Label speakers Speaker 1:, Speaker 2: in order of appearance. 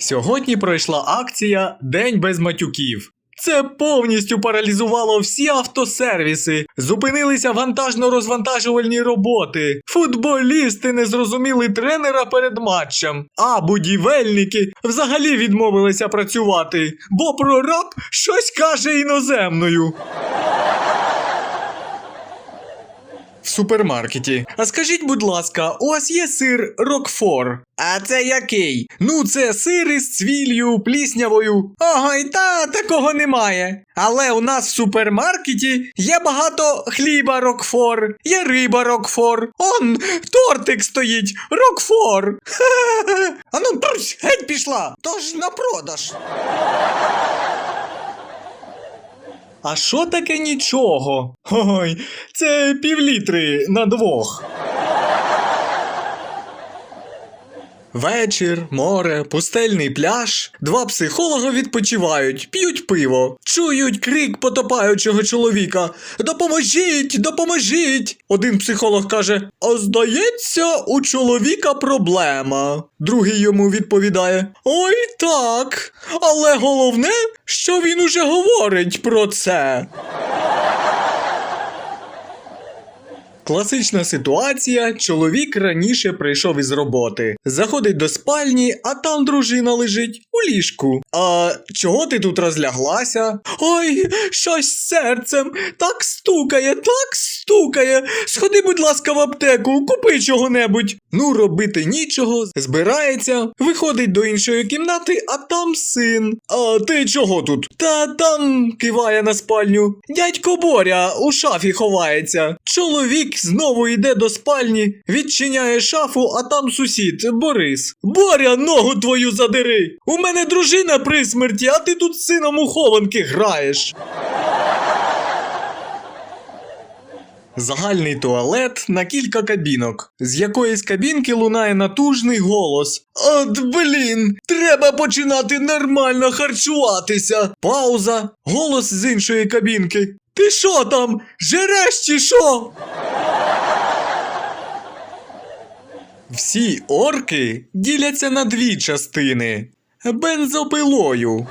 Speaker 1: Сьогодні пройшла акція День без матюків. Це повністю паралізувало всі автосервіси. Зупинилися вантажно-розвантажувальні роботи. Футболісти не зрозуміли тренера перед матчем. А будівельники взагалі відмовилися працювати, бо прораб щось каже іноземною. В супермаркеті. А скажіть, будь ласка, у вас є сир Рокфор? А це який? Ну, це сир із цвіллю, пліснявою. Ага, і та такого немає. Але у нас в супермаркеті є багато хліба Рокфор, є риба Рокфор. Он тортик стоїть, Рокфор. А ну, геть пішла, тож на продаж. А що таке нічого? Ой, це півлітри на двох. Вечір, море, пустельний пляж. Два психолога відпочивають, п'ють пиво, чують крик потопаючого чоловіка. Допоможіть, допоможіть. Один психолог каже: А здається, у чоловіка проблема. Другий йому відповідає: Ой так. Але головне, що він уже говорить про це. Класична ситуація: чоловік раніше прийшов із роботи, заходить до спальні, а там дружина лежить у ліжку. А чого ти тут розляглася? Ой, щось з серцем так стукає, так стукає. Сходи, будь ласка, в аптеку, купи чого-небудь. Ну, робити нічого, збирається, виходить до іншої кімнати, а там син. А ти чого тут? Та там киває на спальню. Дядько Боря у шафі ховається. Чоловік знову йде до спальні, відчиняє шафу, а там сусід Борис. Боря, ногу твою задери! У мене дружина при смерті, а ти тут з сином у хованки граєш. Загальний туалет на кілька кабінок. З якоїсь кабінки лунає натужний голос. От блін, треба починати нормально харчуватися. Пауза. Голос з іншої кабінки. Ти що там? Жереш чи що? Всі орки діляться на дві частини бензопилою.